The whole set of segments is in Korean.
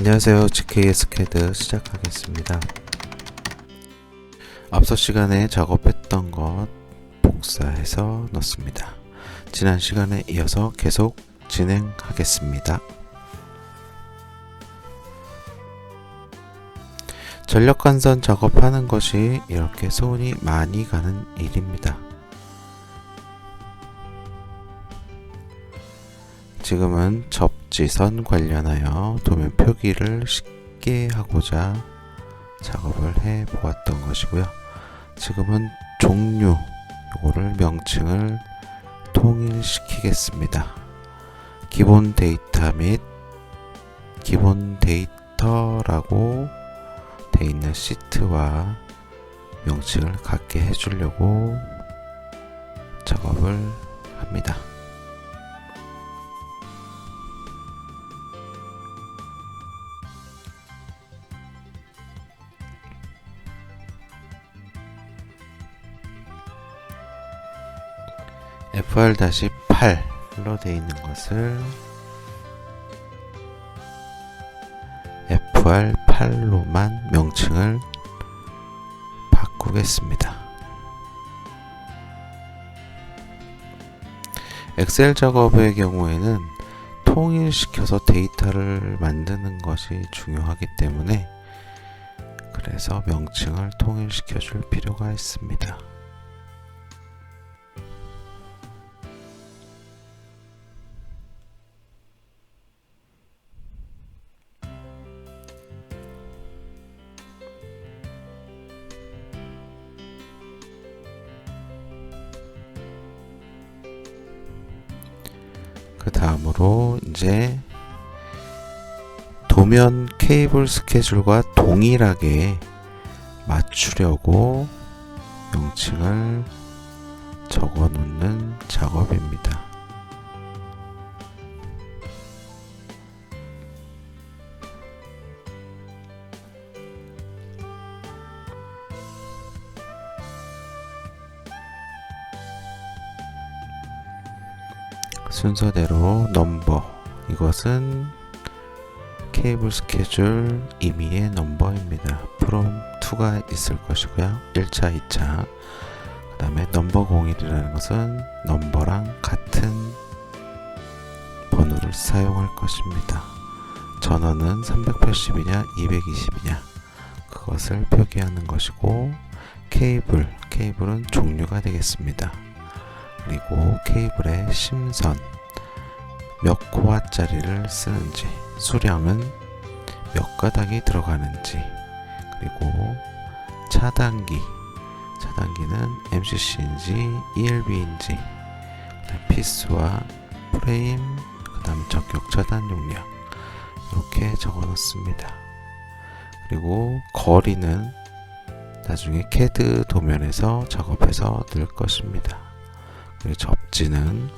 안녕하세요. GKS 캐드 시작하겠습니다. 앞서 시간에 작업했던 것 복사해서 넣습니다. 지난 시간에 이어서 계속 진행하겠습니다. 전력관선 작업하는 것이 이렇게 손이 많이 가는 일입니다. 지금은 접 지선 관련하여 도면 표기를 쉽게 하고자 작업을 해 보았던 것이고요. 지금은 종류 요거를 명칭을 통일시키겠습니다. 기본 데이터 및 기본 데이터라고 돼 있는 시트와 명칭을 같게 해주려고 작업을 합니다. Fr-8로 되어 있는 것을 fr8로만 명칭을 바꾸겠습니다. 엑셀 작업의 경우에는 통일시켜서 데이터를 만드는 것이 중요하기 때문에 그래서 명칭을 통일시켜 줄 필요가 있습니다. 다음으로 이제 도면 케이블 스케줄과 동일하게 맞추려고 명칭을 적어 놓는 작업입니다. 순서대로 넘버 이것은 케이블 스케줄 임의의 넘버입니다. 프롬 2가 있을 것이고요. 1차, 2차 그 다음에 넘버 01이라는 것은 넘버랑 같은 번호를 사용할 것입니다. 전원은 380이냐 220이냐 그것을 표기하는 것이고 케이블, 케이블은 종류가 되겠습니다. 그리고 케이블의 심선 몇 코어짜리를 쓰는지 수량은 몇 가닥이 들어가는지 그리고 차단기 차단기는 MCC인지 ELB인지 피스와 프레임 그 다음 적격 차단 용량 이렇게 적어 놓습니다. 그리고 거리는 나중에 캐드 도면에서 작업해서 넣을 것입니다. 그리고 접지는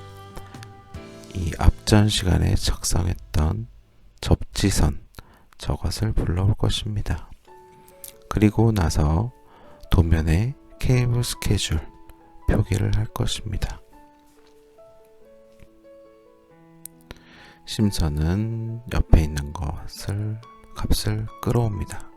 이 앞전 시간에 작성했던 접지선 저것을 불러올 것입니다. 그리고 나서 도면에 케이블 스케줄 표기를 할 것입니다. 심선은 옆에 있는 것을 값을 끌어옵니다.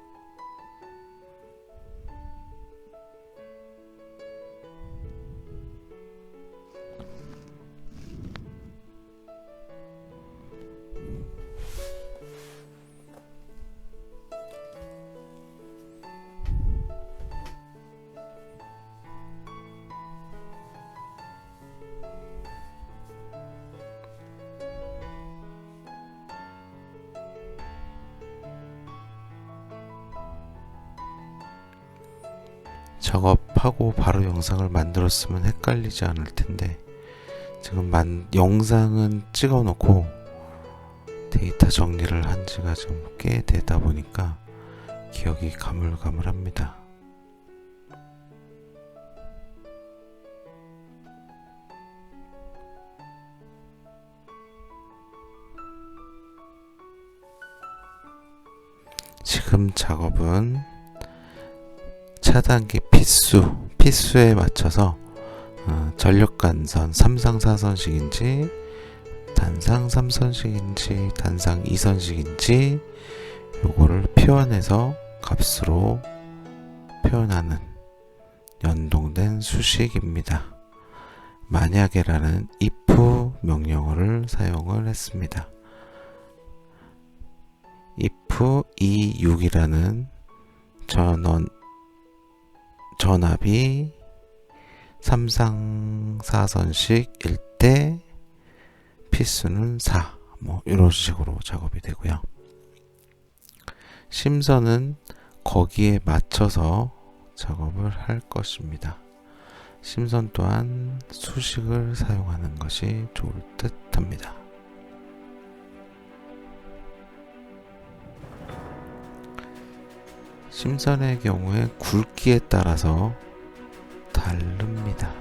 작업하고 바로 영상을 만들었으면 헷갈리지 않을 텐데 지금 만, 영상은 찍어 놓고 데이터 정리를 한 지가 좀꽤 되다 보니까 기억이 가물가물합니다. 지금 작업은 차단기 피수, 피수에 맞춰서 어, 전력관선 3상 4선식인지 단상 3선식인지 단상 2선식인지 요거를 표현해서 값으로 표현하는 연동된 수식입니다. 만약에라는 if 명령어를 사용을 했습니다. if 이 6이라는 전원 전압이 3상 4선식 일 때 피수는 4. 뭐 이런 식으로 작업이 되고요. 심선은 거기에 맞춰서 작업을 할 것입니다. 심선 또한 수식을 사용하는 것이 좋을 듯 합니다. 심선의 경우에 굵기에 따라서 다릅니다.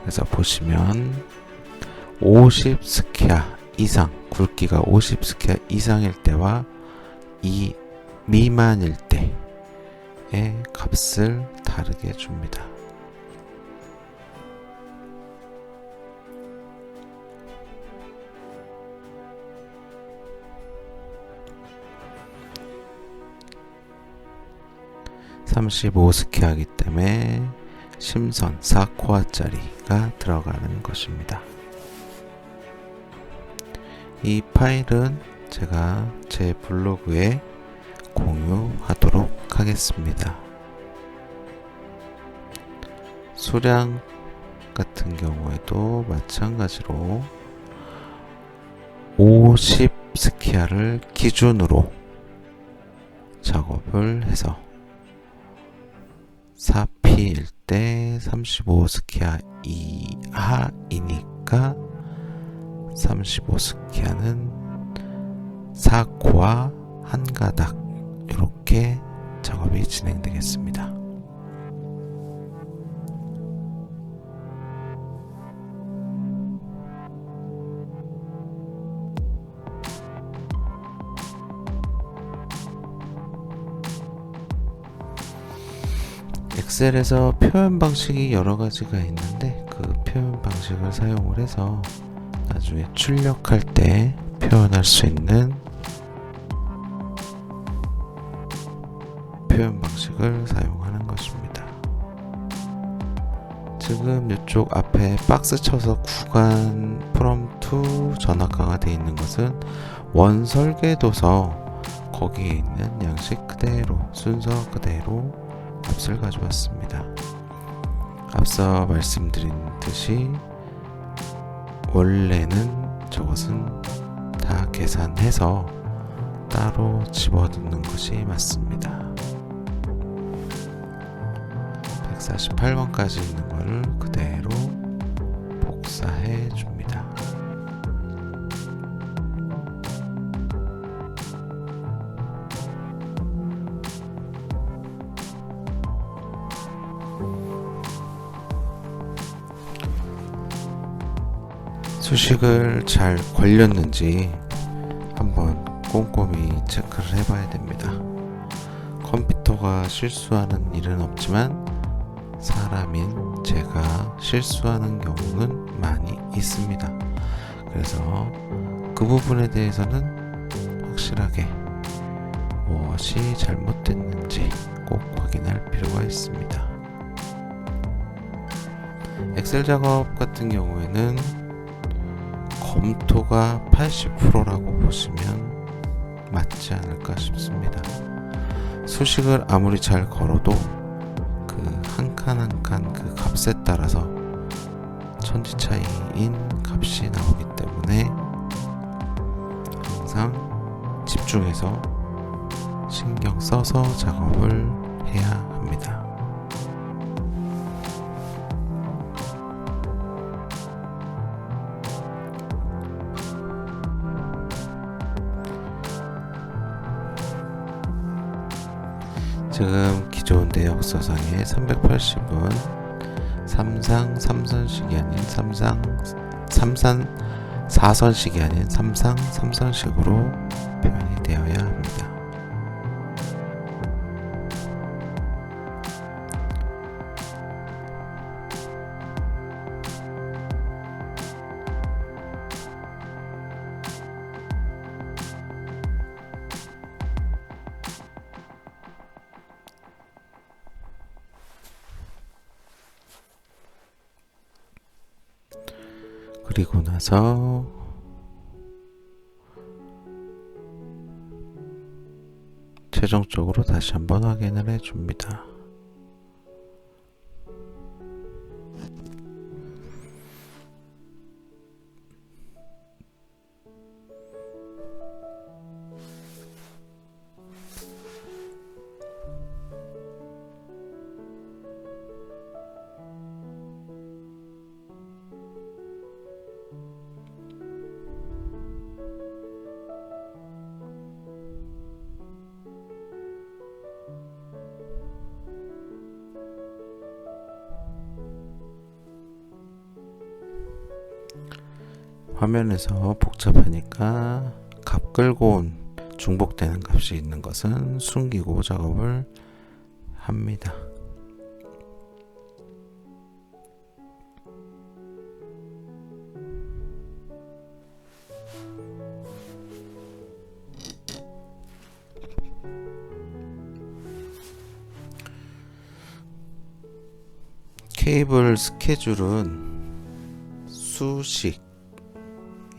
그래서 보시면 50 스키아 이상 굵기가 50 스키아 이상일 때와 이 미만일 때의 값을 다르게 줍니다. 삼십오 스키하기 때문에 심선 4코어짜리가 들어가는 것입니다. 이 파일은 제가 제 블로그에 공유하도록 하겠습니다. 수량 같은 경우에도 마찬가지로 50 스키아를 기준으로 작업을 해서 4P일 때 35 스키아 이하이니까 35 스키아는 4코와 한 가닥 이렇게 작업이 진행되겠습니다. 엑셀에서 표현 방식이 여러 가지가 있는데 그 표현 방식을 사용을 해서 나중에 출력할 때 표현할 수 있는 표현 방식을 사용하는 것입니다. 지금 이쪽 앞에 박스 쳐서 구간 프롬 투 전압 되어 있는 것은 원 설계도서 거기에 있는 양식 그대로 순서 그대로 값을 가져왔습니다. 앞서 말씀드린 듯이 원래는 저것은 다 계산해서 따로 집어넣는 것이 맞습니다. 148번까지 있는 것을 수식을 잘 걸렸는지 한번 꼼꼼히 체크를 해봐야 됩니다. 컴퓨터가 실수하는 일은 없지만 사람인 제가 실수하는 경우는 많이 있습니다. 그래서 그 부분에 대해서는 확실하게 무엇이 잘못됐는지 꼭 확인할 필요가 있습니다. 엑셀 작업 같은 경우에는 검토가 80%라고 보시면 맞지 않을까 싶습니다. 수식을 아무리 잘 걸어도 한칸 한 칸 그 값에 따라서 천지 차이인 값이 나오기 때문에 항상 집중해서 신경 써서 작업을 해야 지금 기존 내역서상의 380은 3상 3선식이 아닌 3상 3산 4선식이 아닌 3상 3선식으로 표현이 되어야 합니다. 나서 최종적으로 다시 한번 확인을 해줍니다. 화면에서 복잡하니까 값 끌고 온 중복되는 값이 있는 것은 숨기고 작업을 합니다. 케이블 스케줄은 수식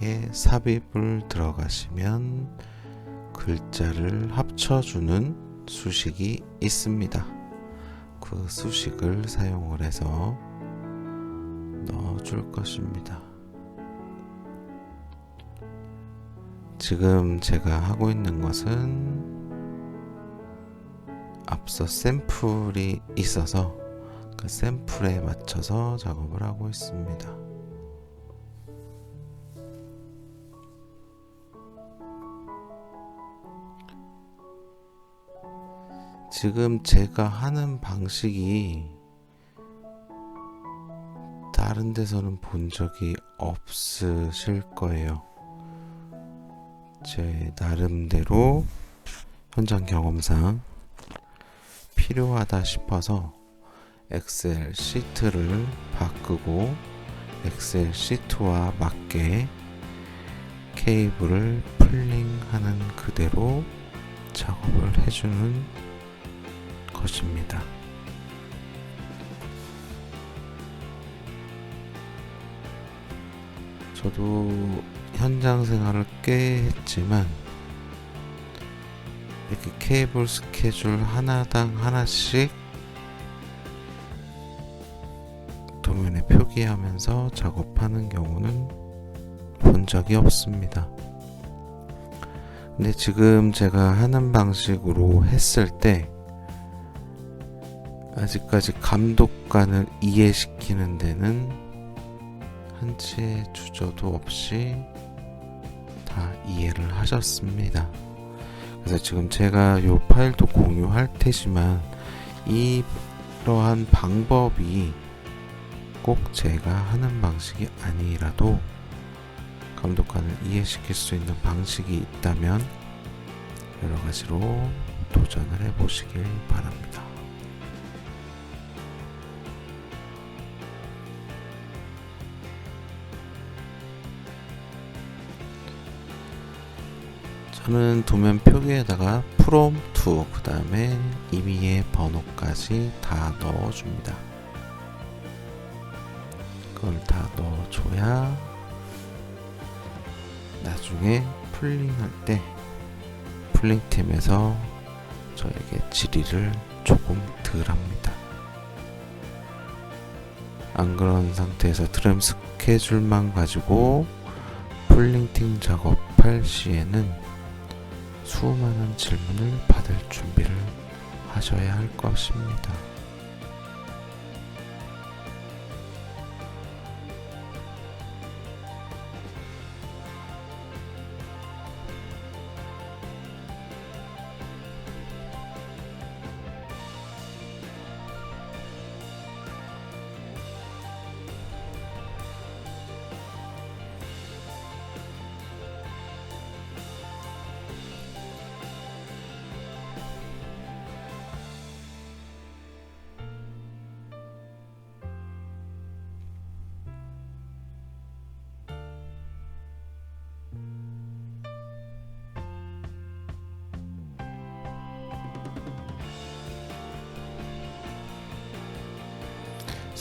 에 삽입을 들어가시면 글자를 합쳐주는 수식이 있습니다. 그 수식을 사용을 해서 넣어줄 것입니다. 지금 제가 하고 있는 것은 앞서 샘플이 있어서 그 샘플에 맞춰서 작업을 하고 있습니다. 지금 제가 하는 방식이 다른 데서는 본 적이 없으실 거예요. 제 나름대로 현장 경험상 필요하다 싶어서 엑셀 시트를 바꾸고 엑셀 시트와 맞게 케이블을 풀링하는 그대로 작업을 해주는 것입니다. 저도 현장 생활을 꽤 했지만 이렇게 케이블 스케줄 하나당 하나씩 도면에 표기하면서 작업하는 경우는 본 적이 없습니다. 근데 지금 제가 하는 방식으로 했을 때 아직까지 감독관을 이해시키는 데는 한치의 주저도 없이 다 이해를 하셨습니다. 그래서 지금 제가 이 파일도 공유할 테지만 이러한 방법이 꼭 제가 하는 방식이 아니라도 감독관을 이해시킬 수 있는 방식이 있다면 여러 가지로 도전을 해보시길 바랍니다. 저는 도면 표기에다가 프롬 투그 다음에 임의의 번호까지 다 넣어줍니다. 그걸 다 넣어줘야 나중에 풀링할 때 풀링팀에서 저에게 질의를 조금 덜 합니다. 안 그런 상태에서 트램 스케줄만 가지고 풀링팀 작업할 시에는 수많은 질문을 받을 준비를 하셔야 할 것입니다.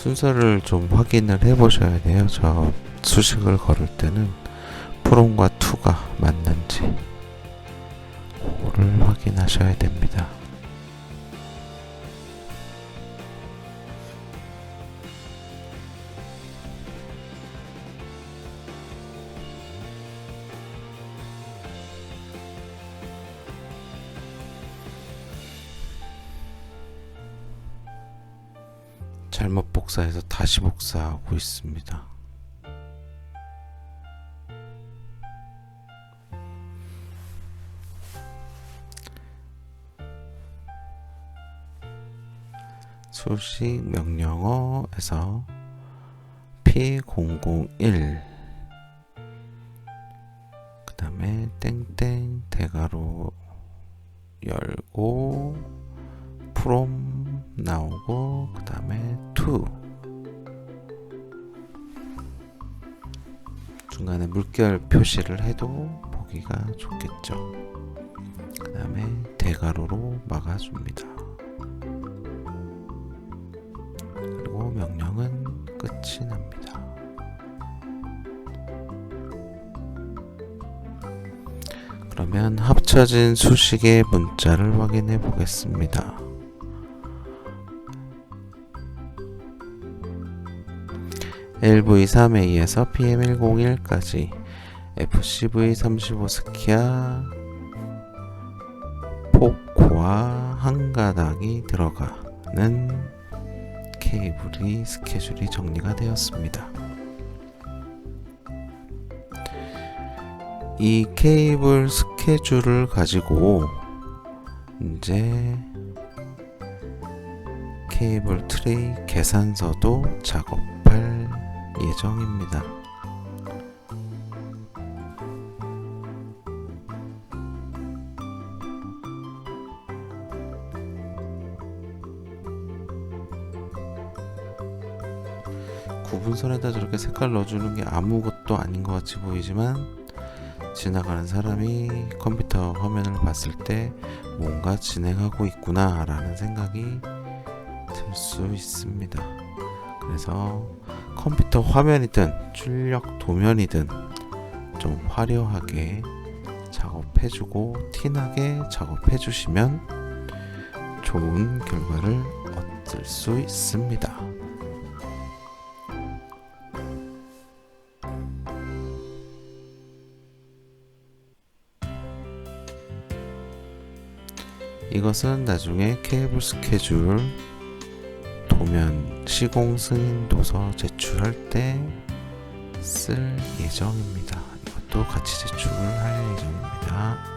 순서를 좀 확인을 해 보셔야 돼요. 저 수식을 걸을 때는 프롬과 투가 맞는지 그거를 확인하셔야 됩니다. 다시 복사하고 있습니다. 수식 명령어에서 P001 그 다음에 땡땡 대가로 열고 나 식별 표시를 해도 보기가 좋겠죠. 그 다음에 대괄호로 막아줍니다. 그리고 명령은 끝이 납니다. 그러면 합쳐진 수식의 문자를 확인해 보겠습니다. LV3A에서 PM101까지 FCV35 스키아 포코와 한 가닥이 들어가는 케이블이 스케줄이 정리가 되었습니다. 이 케이블 스케줄을 가지고 이제 케이블 트레이 계산서도 작업할 예정입니다. 구분선에다 저렇게 색깔 넣어주는 게 아무것도 아닌 것 같이 보이지만 지나가는 사람이 컴퓨터 화면을 봤을 때 뭔가 진행하고 있구나 라는 생각이 들 수 있습니다. 그래서 컴퓨터 화면이든 출력 도면이든 좀 화려하게 작업해주고 티나게 작업해주시면 좋은 결과를 얻을 수 있습니다. 이것은 나중에 케이블 스케줄 도면 시공 승인 도서 제출할 때 쓸 예정입니다. 이것도 같이 제출을 할 예정입니다.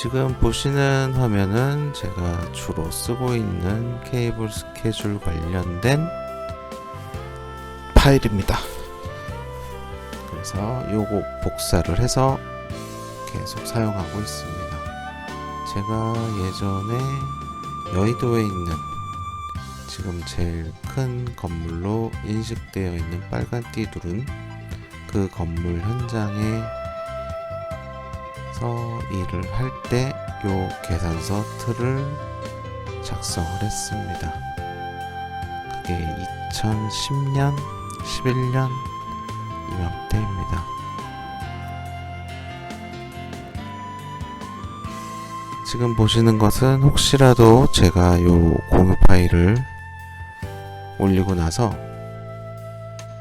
지금 보시는 화면은 제가 주로 쓰고 있는 케이블 스케줄 관련된 파일입니다. 그래서 요거 복사를 해서 계속 사용하고 있습니다. 제가 예전에 여의도에 있는 지금 제일 큰 건물로 인식되어 있는 빨간 띠 누른 그 건물 현장에 서 일을 할 때 요 계산서 틀을 작성을 했습니다. 그게 2010년, 11년 이맘때입니다. 지금 보시는 것은 혹시라도 제가 요 공유 파일을 올리고 나서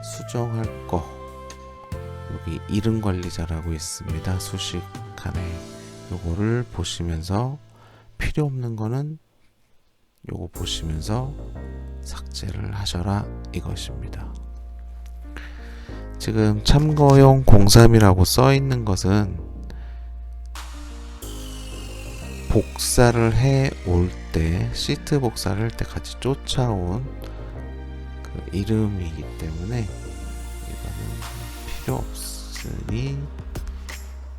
수정할 거 여기 이름 관리자라고 있습니다. 수식 칸에 요거를 보시면서 필요 없는 거는 요거 보시면서 삭제를 하셔라 이것입니다. 지금 참고용 03이라고 써 있는 것은 복사를 해 올 때 시트 복사를 할 때 같이 쫓아온 그 이름이기 때문에 이거는 필요 없 으니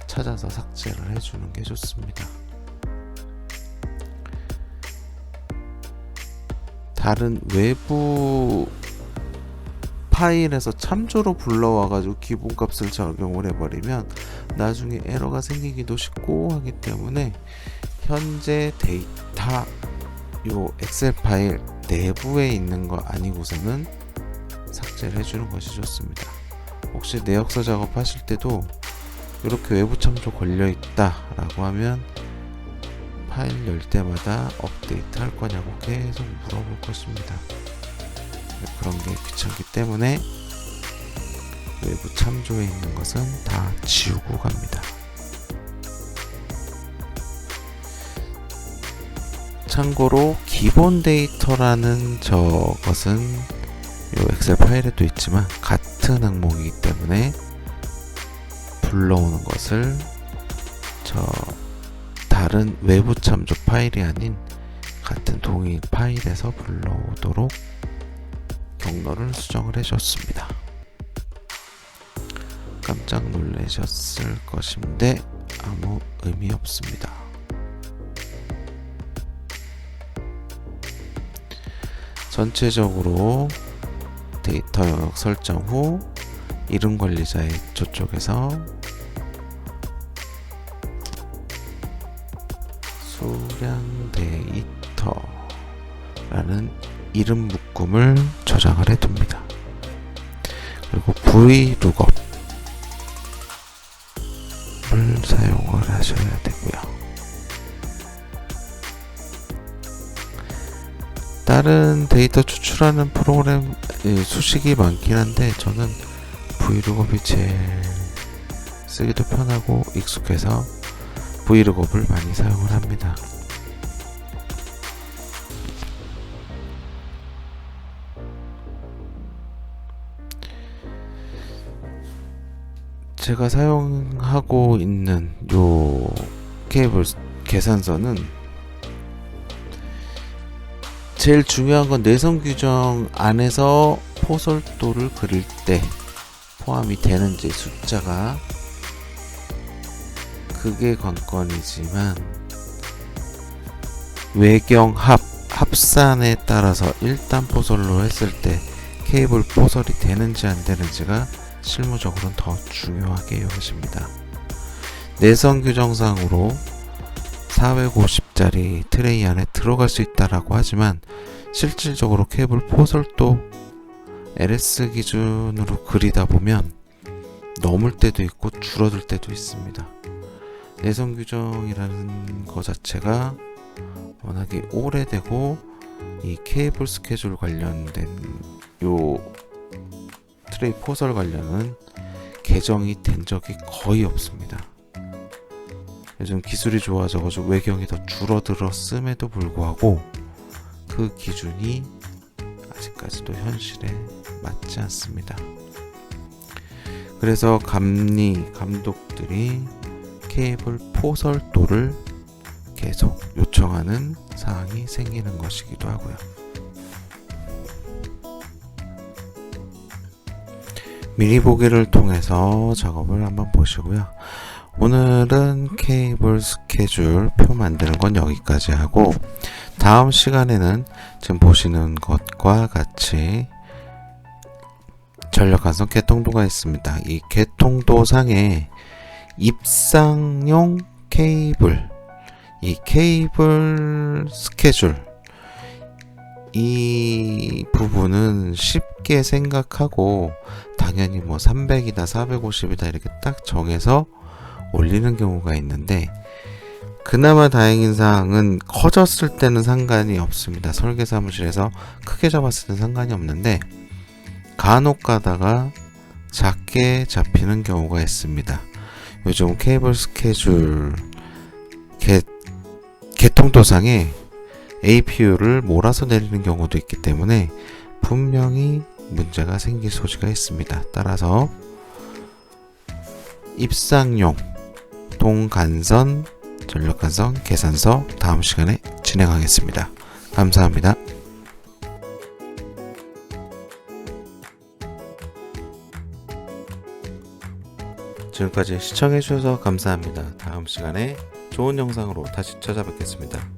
찾아서 삭제를 해주는 게 좋습니다. 다른 외부 파일에서 참조로 불러와가지고 기본값을 적용을 해버리면 나중에 에러가 생기기도 쉽고 하기 때문에 현재 데이터 요 엑셀 파일 내부에 있는 거 아니고서는 삭제를 해주는 것이 좋습니다. 혹시 내역서 작업하실 때도 이렇게 외부 참조 걸려 있다 라고 하면 파일 열 때마다 업데이트 할 거냐고 계속 물어볼 것입니다. 그런 게 귀찮기 때문에 외부 참조에 있는 것은 다 지우고 갑니다. 참고로 기본 데이터라는 저것은 이 엑셀 파일에도 있지만 같은 항목이기 때문에 불러오는 것을 저 다른 외부 참조 파일이 아닌 같은 동일 파일에서 불러오도록 경로를 수정을 해줬습니다. 깜짝 놀라셨을 것인데 아무 의미 없습니다. 전체적으로 데이터 영역 설정 후 이름 관리자의 저쪽에서 수량 데이터라는 이름 묶음을 저장을 해둡니다. 그리고 vlookup 을 사용을 하셔야 되고요. 다른 데이터 추출하는 프로그램 예, 수식이 많긴 한데 저는 vlookup이 제일 쓰기도 편하고 익숙해서 vlookup을 많이 사용을 합니다. 제가 사용하고 있는 요 케이블 계산서는 제일 중요한 건 내성 규정 안에서 포솔도를 그릴 때 포함이 되는지 숫자가 그게 관건이지만 외경 합 합산에 따라서 1단 포솔로 했을 때 케이블 포솔이 되는지 안 되는지가 실무적으로는 더 중요하게 여겨집니다. 내성 규정상으로 450짜리 트레이 안에 들어갈 수 있다라고 하지만 실질적으로 케이블 포솔도 LS 기준으로 그리다 보면 넘을 때도 있고 줄어들 때도 있습니다. 내성 규정이라는 것 자체가 워낙에 오래되고 이 케이블 스케줄 관련된 요 트레이 포설 관련은 개정이 된 적이 거의 없습니다. 요즘 기술이 좋아져가지고 외경이 더 줄어들었음에도 불구하고 그 기준이 아직까지도 현실에 맞지 않습니다. 그래서 감리 감독들이 케이블 포설도를 계속 요청하는 사항이 생기는 것이기도 하고요. 미리 보기를 통해서 작업을 한번 보시고요. 오늘은 케이블 스케줄 표 만드는 건 여기까지 하고 다음 시간에는 지금 보시는 것과 같이 전력 간선 개통도가 있습니다. 이 개통도 상에 입상용 케이블 이 케이블 스케줄 이 부분은 쉽게 생각하고 당연히 뭐 300이다 450이다 이렇게 딱 정해서 올리는 경우가 있는데 그나마 다행인 사항은 커졌을 때는 상관이 없습니다. 설계 사무실에서 크게 잡았을 때는 상관이 없는데 간혹 가다가 작게 잡히는 경우가 있습니다. 요즘 케이블 스케줄 개, 개통도상에 APU를 몰아서 내리는 경우도 있기 때문에 분명히 문제가 생길 소지가 있습니다. 따라서 입상용 동간선 전력간선 계산서 다음 시간에 진행하겠습니다. 감사합니다. 지금까지 시청해주셔서 감사합니다. 다음 시간에 좋은 영상으로 다시 찾아뵙겠습니다.